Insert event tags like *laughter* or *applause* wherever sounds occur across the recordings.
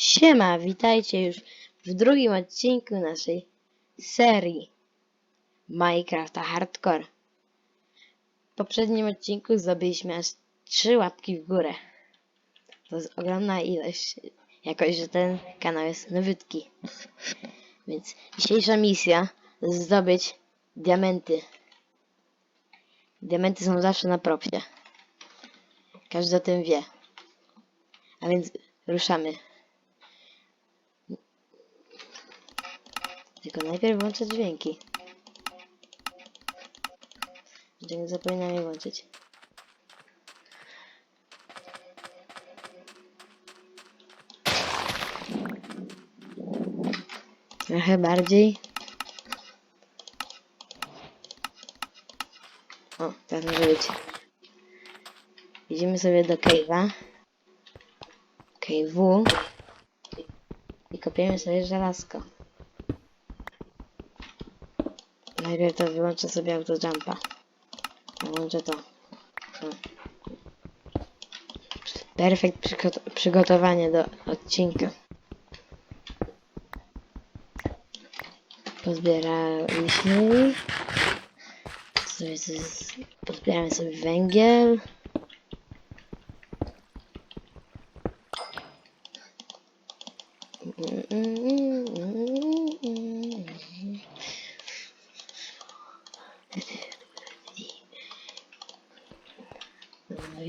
Siema, witajcie już w drugim odcinku naszej serii Minecrafta Hardcore. W poprzednim odcinku zdobyliśmy aż 3 łapki w górę. To jest ogromna ilość, jakoś, że ten kanał jest nowytki. Więc dzisiejsza misja to zdobyć diamenty. Diamenty są zawsze na propsie. Każdy o tym wie. A więc ruszamy. Tylko najpierw włączę dźwięki. Nie zapominam je włączyć. Trochę bardziej. O, teraz może być. Idziemy sobie do cave'a. Cave'u. I kopiemy sobie żelazko. Najpierw to wyłączę sobie autojumpa. Włączę to. O. Perfekt przygot- przygotowanie do odcinka. Pozbieraliśmy. Pozbieramy sobie węgiel. No,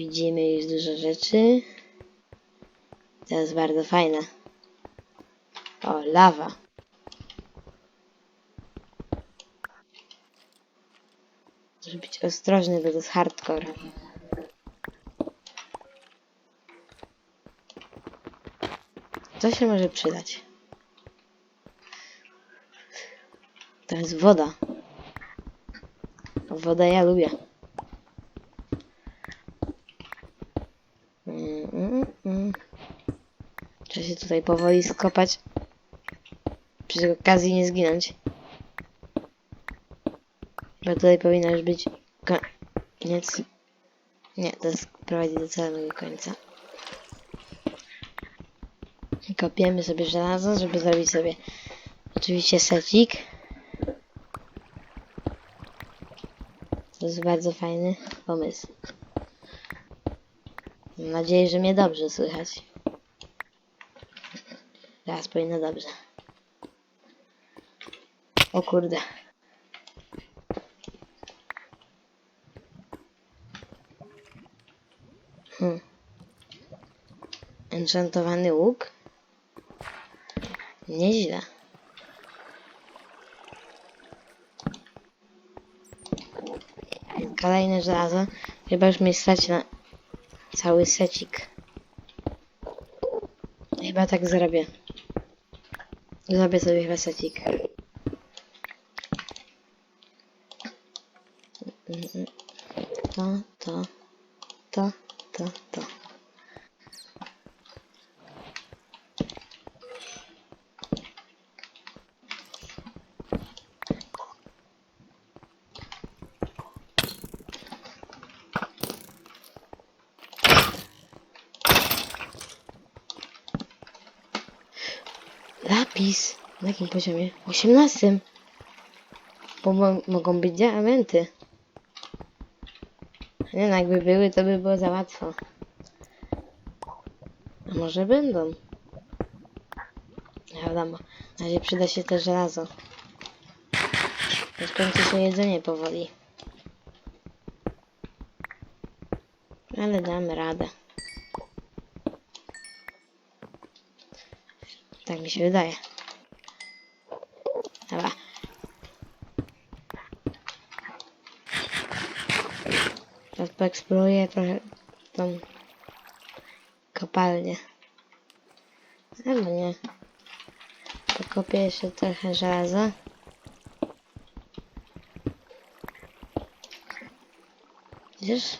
widzimy już dużo rzeczy. To jest bardzo fajne. O, lawa. Muszę być ostrożny, bo to jest hardcore. Co się może przydać? To jest woda. Wodę ja lubię. Mm, mm, mm. Trzeba się tutaj powoli skopać. Przy okazji nie zginąć. Bo tutaj powinno już być koniec. Nie, to prowadzi do całego końca. Kopiemy sobie żelazo, żeby zrobić sobie oczywiście secik. To jest bardzo fajny pomysł. Mam nadzieję, że mnie dobrze słychać. Teraz powinno dobrze. O kurde. Hmm. Enchantowany łuk? Nieźle. Kolejne żelazo. Chyba już mi stać na cały secik. Chyba tak zrobię. Zrobię sobie chyba secik. To, to, to, to, to. Na jakim poziomie? 18. Bo mo mogą być diamenty. Nie no, jakby były, to by było za łatwo. A może będą? Nie wiadomo. Na razie przyda się też żelazo. Już kończy się jedzenie powoli. Ale damy radę. Tak mi się wydaje. Dobra. Teraz poeksploruję trochę tą kopalnię. Albo nie. Pokopię jeszcze trochę żelaza. Widzisz?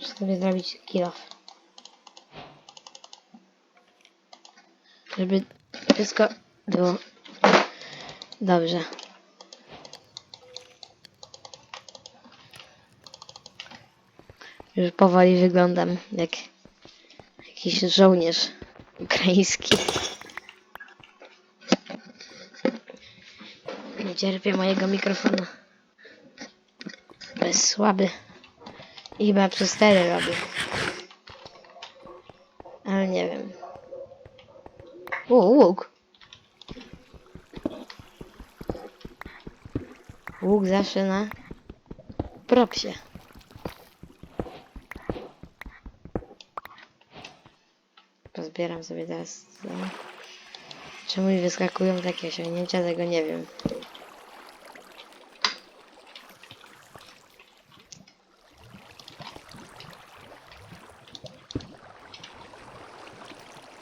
Muszę sobie zrobić kilo. Żeby wszystko było dobrze. Już powoli wyglądam jak jakiś żołnierz ukraiński. Nie cierpię mojego mikrofonu. Bez słaby. I chyba przez cztery robię. Ale nie wiem. O, łuk. Łuk zawsze na propsie. Pozbieram sobie teraz. co? Czemu mi wyskakują takie osiągnięcia, tego nie wiem.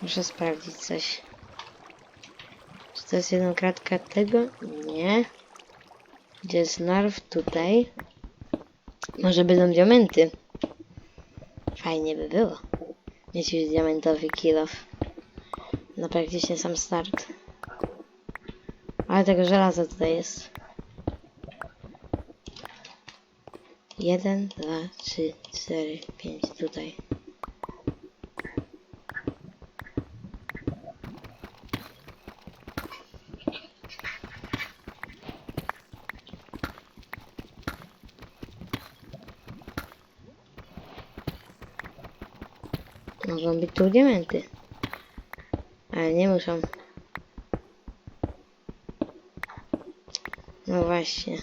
Muszę sprawdzić coś. Czy to jest jedna kratka tego? Nie. Gdzie jest narw? Tutaj. Może będą diamenty. Fajnie by było. Już diamentowy kill off. Na praktycznie sam start. Ale tego żelaza tutaj jest. Jeden, dwa, trzy, cztery, pięć. Tutaj. Mogą być tu diamenty. Ale nie muszą. No właśnie.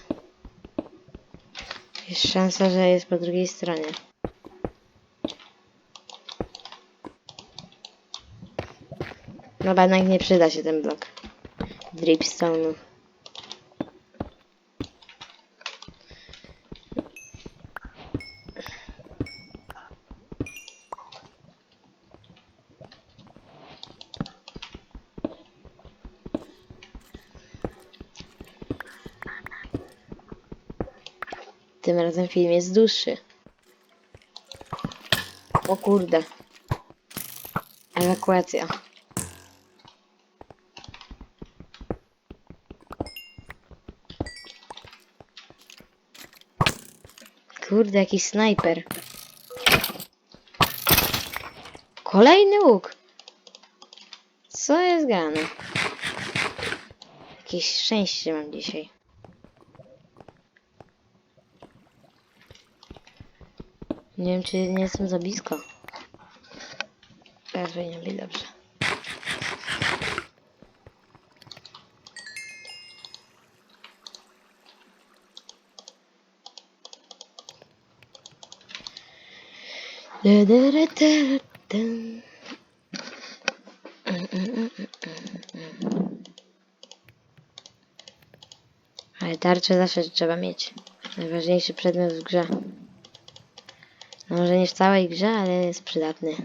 Jest szansa, że jest po drugiej stronie. No jednak nie przyda się ten blok. Dripstone'u. Tym razem film jest dłuższy. O kurde. Ewakuacja. Kurde, jakiś snajper. Kolejny łuk. Co jest grane? Jakieś szczęście mam dzisiaj. Nie wiem, czy nie jestem za blisko. Teraz powinien być dobrze. Ale tarczę zawsze trzeba mieć. Najważniejszy przedmiot w grze. Może nie w całej grze, ale jest przydatny.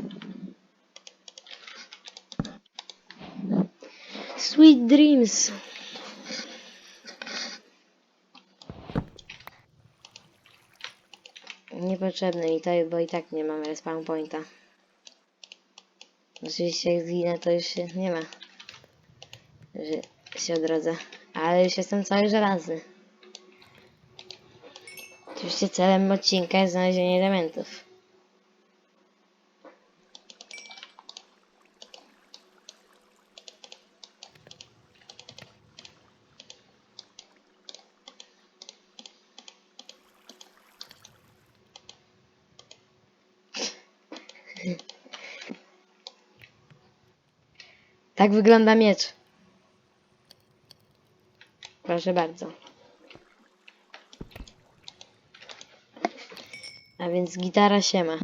Sweet Dreams. Niepotrzebne mi to, bo i tak nie mam respawn pointa. Oczywiście jak zginę, to już się nie ma, że się odrodzę. Ale już jestem cały żelazny. Oczywiście celem odcinka jest znalezienie elementów. Tak wygląda miecz. Proszę bardzo. A więc gitara się ma.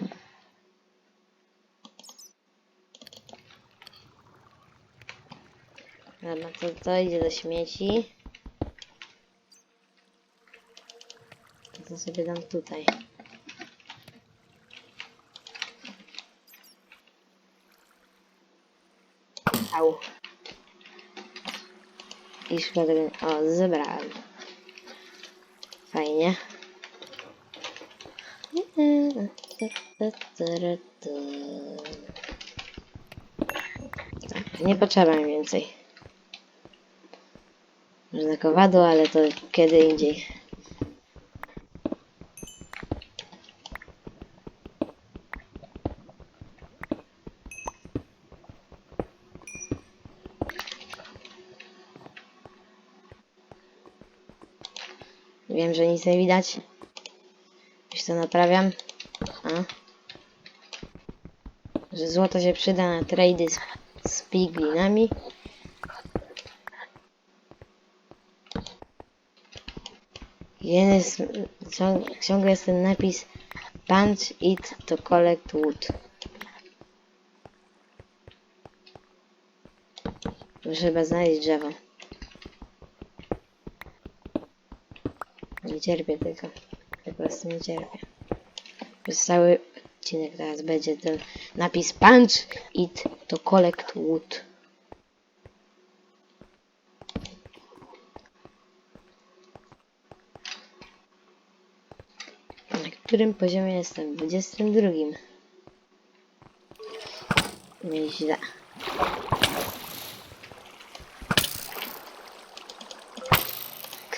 Dobra, to, to idzie do śmieci. To, to sobie dam tutaj. Au. I szkoda, o, zebrałem. Fajnie. Tak, nie potrzeba mi więcej. Można kowadło, ale to kiedy indziej. Wiem, że nic nie widać. Już to naprawiam. A. Że złoto się przyda na trady z, z piglinami. Jeden jest, ciąg, ciągle jest ten napis Punch it to collect wood. Muszę chyba znaleźć drzewo. Nie cierpię tego. Po prostu nie cierpię. Cały odcinek teraz będzie ten napis Punch it to collect wood. Na którym poziomie jestem? 22. Nieźle.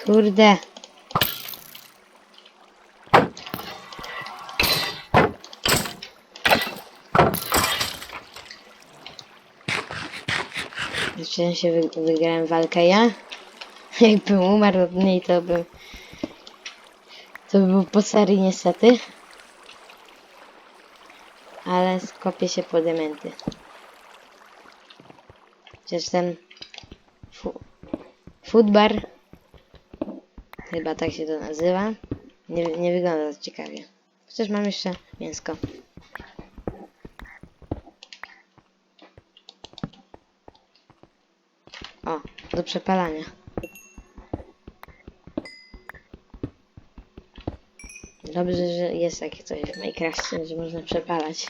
Kurde. Się wy wygrałem walkę ja. *laughs* Jakbym umarł od niej, to bym... To by było po serii niestety. Ale skopię się po dementy. Chociaż ten... Fu Chyba tak się to nazywa. Nie, nie wygląda to ciekawie. Chociaż mam jeszcze mięsko. O, do przepalania. Dobrze, że jest takie coś w Minecrafcie, że można przepalać.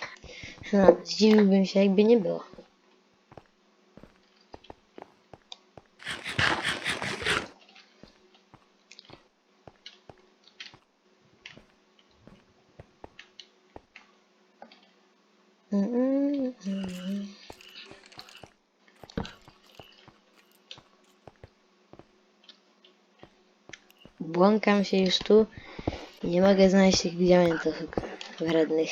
No, zdziwiłbym się, jakby nie było. Błąkam się już tu i nie mogę znaleźć tych diamentów wrednych.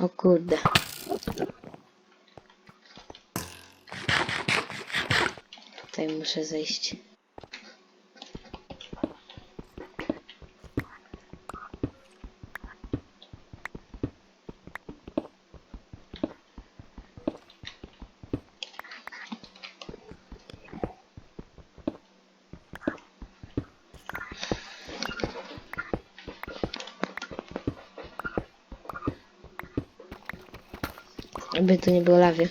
O kurde. Tutaj muszę zejść. Aby tu nie było lawy.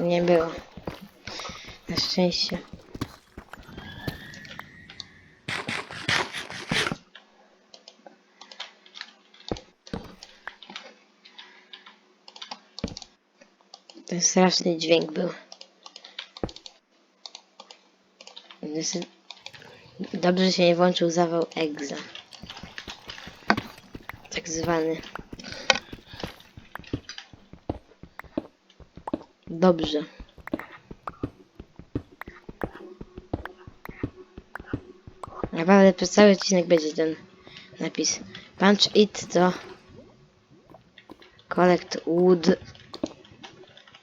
Nie było. Na szczęście. Ten straszny dźwięk był. Dobrze się nie włączył zawał egza. Tak zwany. Dobrze. Naprawdę przez cały odcinek będzie ten napis. Punch it to collect wood.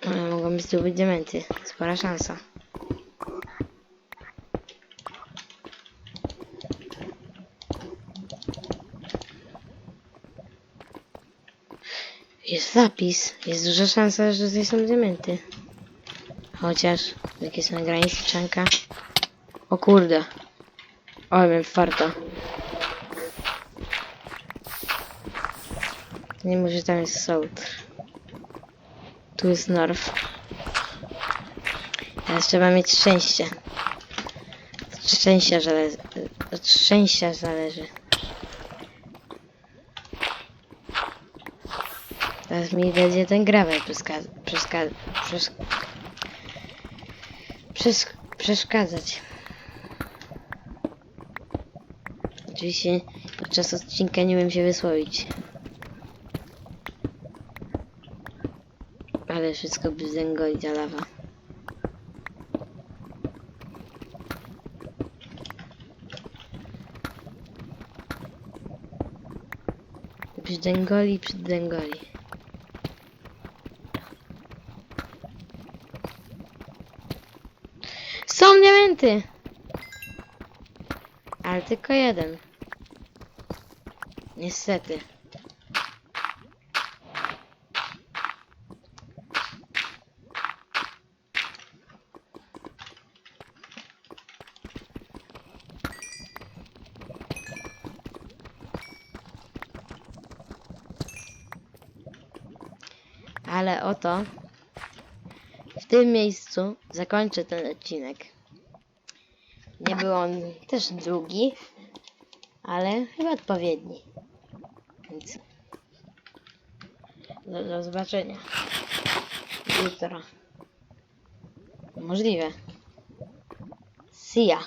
Ale mogą być tu diamenty. Spora szansa. Jest zapis. Jest duża szansa, że tutaj są diamenty. Chociaż, jakie są granice czanka. O kurde. O, miałem farta. Nie może tam jest sołd. Tu jest norf. Teraz trzeba mieć szczęście. Od szczęścia zależy. Od szczęścia zależy. Teraz mi będzie ten gravel przeszkadza, przeszkadza, przesz, przesz, przeszkadzać. Oczywiście podczas odcinka nie umiem się wysłowić. Ale wszystko by zęgoli ta lawa. Dżęgoli przy dżęgoli. Są diamenty! Ale tylko jeden. Niestety. Ale oto w tym miejscu zakończę ten odcinek. Nie był on też długi, ale chyba odpowiedni. Więc do, do zobaczenia jutro. Możliwe. See ya.